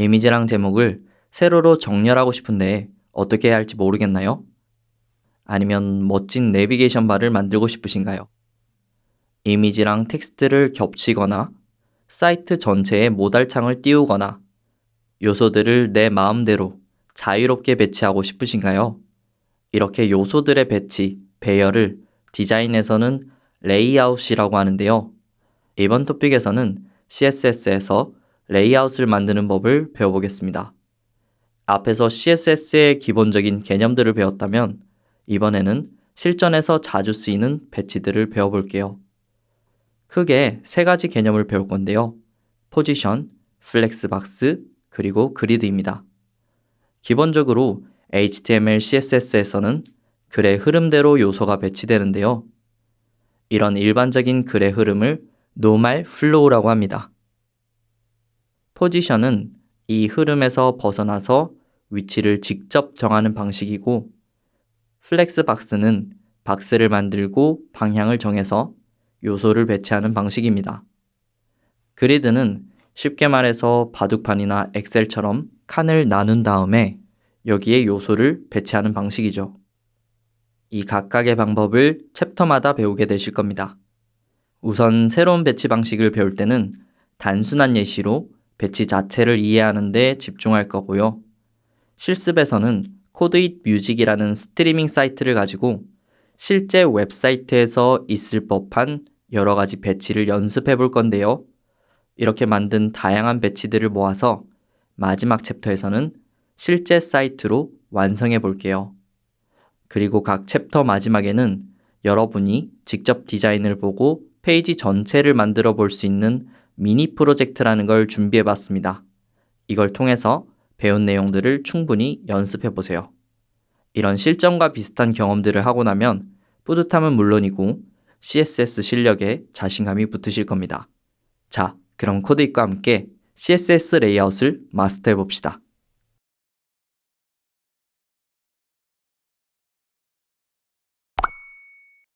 이미지랑 제목을 세로로 정렬하고 싶은데 어떻게 해야 할지 모르겠나요? 아니면 멋진 내비게이션 바를 만들고 싶으신가요? 이미지랑 텍스트를 겹치거나 사이트 전체에 모달창을 띄우거나 요소들을 내 마음대로 자유롭게 배치하고 싶으신가요? 이렇게 요소들의 배치, 배열을 디자인에서는 레이아웃이라고 하는데요. 이번 토픽에서는 CSS에서 레이아웃을 만드는 법을 배워보겠습니다. 앞에서 CSS의 기본적인 개념들을 배웠다면 이번에는 실전에서 자주 쓰이는 배치들을 배워볼게요. 크게 세 가지 개념을 배울 건데요. 포지션, 플렉스박스, 그리고 그리드입니다. 기본적으로 HTML, CSS에서는 글의 흐름대로 요소가 배치되는데요. 이런 일반적인 글의 흐름을 노말 플로우라고 합니다. 포지션은 이 흐름에서 벗어나서 위치를 직접 정하는 방식이고 플렉스 박스는 박스를 만들고 방향을 정해서 요소를 배치하는 방식입니다. 그리드는 쉽게 말해서 바둑판이나 엑셀처럼 칸을 나눈 다음에 여기에 요소를 배치하는 방식이죠. 이 각각의 방법을 챕터마다 배우게 되실 겁니다. 우선 새로운 배치 방식을 배울 때는 단순한 예시로 배치 자체를 이해하는 데 집중할 거고요. 실습에서는 코드잇 뮤직이라는 스트리밍 사이트를 가지고 실제 웹사이트에서 있을 법한 여러 가지 배치를 연습해 볼 건데요. 이렇게 만든 다양한 배치들을 모아서 마지막 챕터에서는 실제 사이트로 완성해 볼게요. 그리고 각 챕터 마지막에는 여러분이 직접 디자인을 보고 페이지 전체를 만들어 볼 수 있는 미니 프로젝트라는 걸 준비해 봤습니다. 이걸 통해서 배운 내용들을 충분히 연습해 보세요. 이런 실전과 비슷한 경험들을 하고 나면 뿌듯함은 물론이고 CSS 실력에 자신감이 붙으실 겁니다. 자, 그럼 코드잇과 함께 CSS 레이아웃을 마스터해 봅시다.